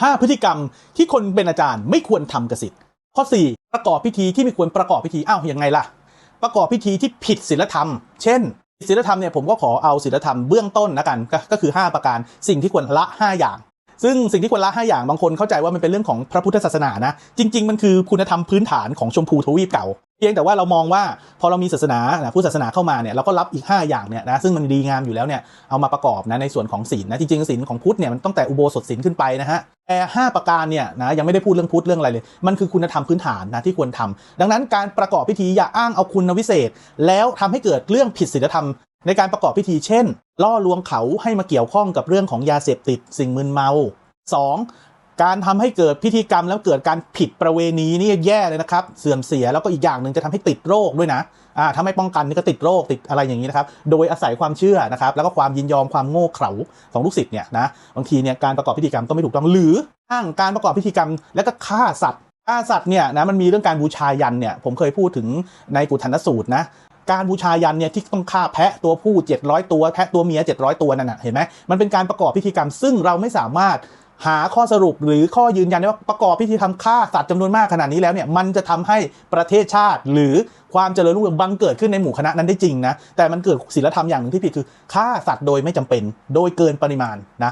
5 พฤติกรรมที่คนเป็นอาจารย์ไม่ควรทำกับศิษย์ข้อ 4 ประกอบพิธีที่ไม่ควรประกอบพิธีอ้าวยังไงล่ะ ประกอบพิธีที่ผิดศีลธรรม เช่นศีลธรรมเนี่ยผมก็ขอเอาศีลธรรมเบื้องต้นนะกันก็ก็คือ 5 ประการสิ่งที่ควรละ 5 อย่าง ซึ่งสิ่งที่ควรละ 5 อย่างบางคนเข้าใจว่ามันเป็นเรื่องของพระพุทธศาสนานะ จริง ๆ มันคือคุณธรรมพื้นฐานของชมพูทวีปเก่า เพียงแต่ว่าเรามองว่าพอเรามีศาสนานะพุทธศาสนาเข้ามาเนี่ยเราก็รับอีก 5 อย่างเนี่ยนะซึ่งมันดีงามอยู่แล้วเนี่ยเอามาประกอบนะในส่วนของศีลนะจริงๆศีลของพุทธเนี่ยมันตั้งแต่อุโบสถศีลขึ้นไปนะฮะแต่5ประการเนี่ยนะยังไม่ได้พูดเรื่องพุทธเรื่องอะไรเลย มันคือคุณธรรมพื้นฐานนะที่ควรทำดังนั้นการประกอบพิธีอย่าอ้างเอาคุณวิเศษ แล้วทำให้เกิดเรื่องผิดศีลธรรมในการประกอบพิธีเช่น ล่อลวงเขาให้มาเกี่ยวข้องกับเรื่องของยาเสพติดสิ่งมึนเมา 2. การทำให้เกิดพิธีกรรมแล้วเกิดการผิดประเวณีนี่แย่เลยนะครับ เสื่อมเสียแล้วก็อีกอย่างหนึ่งจะทำให้ติดโรคด้วยนะอ่าถ้าไม่ป้องกันนี่ก็ติดโรคติดอะไรอย่างนี้นะครับ โดยอาศัยความเชื่อนะครับ แล้วก็ความยินยอมความโง่เขลาของลูกศิษย์เนี่ยนะบางทีเนี่ยการประกอบพิธีกรรมก็ไม่ถูกต้องหรืออ้างการประกอบพิธีกรรม แล้วก็ฆ่าสัตว์ฆ่าสัตว์เนี่ยนะมันมีเรื่องการบูชายันเนี่ยผมเคยพูดถึงในกุฏนสูตรนะการบูชายันเนี่ยที่ต้องฆ่าแพะตัวผู้ 700 ตัวแพะตัวเมีย 700 ตัวนั่นน่ะเห็นไหมมันเป็นการประกอบพิธีกรรมซึ่งเราไม่สามารถ หาข้อสรุปหรือข้อยืนยันว่าประกอบพิธีทำฆ่าสัตว์จำนวนมากขนาดนี้แล้วเนี่ยมันจะทำให้ประเทศชาติ หรือความเจริญรุ่งเรืองบังเกิดขึ้นในหมู่คณะนั้นได้จริงนะแต่มันเกิดศีลธรรมอย่างหนึ่งที่ผิดคือฆ่าสัตว์โดยไม่จำเป็น โดยเกินปริมาณนะ